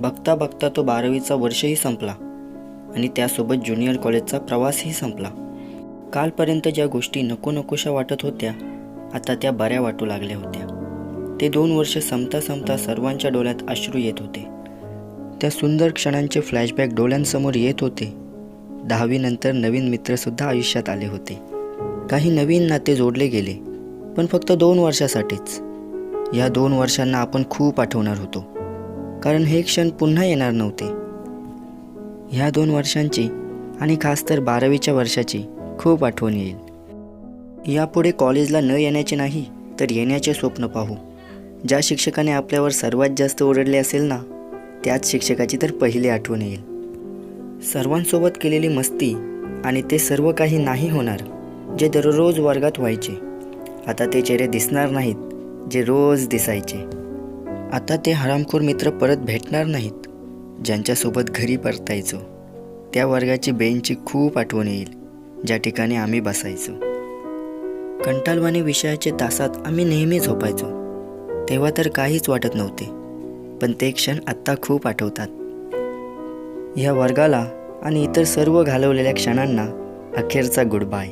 बघता बघता तो बारावीचा वर्षही संपला आणि त्यासोबत ज्युनियर कॉलेजचा प्रवासही संपला. कालपर्यंत ज्या गोष्टी नको नकोशा वाटत होत्या आता त्या बऱ्या वाटू लागल्या होत्या. ते दोन वर्ष संपता संपता सर्वांच्या डोळ्यात अश्रू येत होते. त्या सुंदर क्षणांचे फ्लॅशबॅक डोळ्यांसमोर येत होते. दहावीनंतर नवीन मित्रसुद्धा आयुष्यात आले होते. काही नवीन नाते जोडले गेले पण फक्त दोन वर्षासाठीच. या दोन वर्षांना आपण खूप आठवणार होतो. कारण हे क्षण पुन्हा येणार नव्हते. ह्या दोन वर्षांची आणि खास तर बारावीच्या वर्षाची खूप आठवण येईल. यापुढे कॉलेजला न येण्याचे नाही तर येण्याचे स्वप्न पाहू. ज्या शिक्षकाने आपल्यावर सर्वात जास्त ओरडले असेल ना त्याच शिक्षकाची तर पहिली आठवण येईल. सर्वांसोबत केलेली मस्ती आणि ते सर्व काही नाही होणार जे दररोज वर्गात व्हायचे. आता ते चेहरे दिसणार नाहीत जे रोज दिसायचे. आता ते हरामखोर मित्र परत भेटणार नाहीत. ज्यांच्यासोबत घरी परतायचो त्या वर्गाची बेंचची खूप आठवण येईल ज्या ठिकाणी आम्ही बसायचो. कंटालवाणी विषयाचे तासात आम्ही नेहमी झोपायचो. तेव्हा तर काहीच वाटत नव्हते पण ते क्षण आत्ता खूप आठवतात. ह्या वर्गाला आणि इतर सर्व घालवलेल्या क्षणांना अखेरचा गुड बाय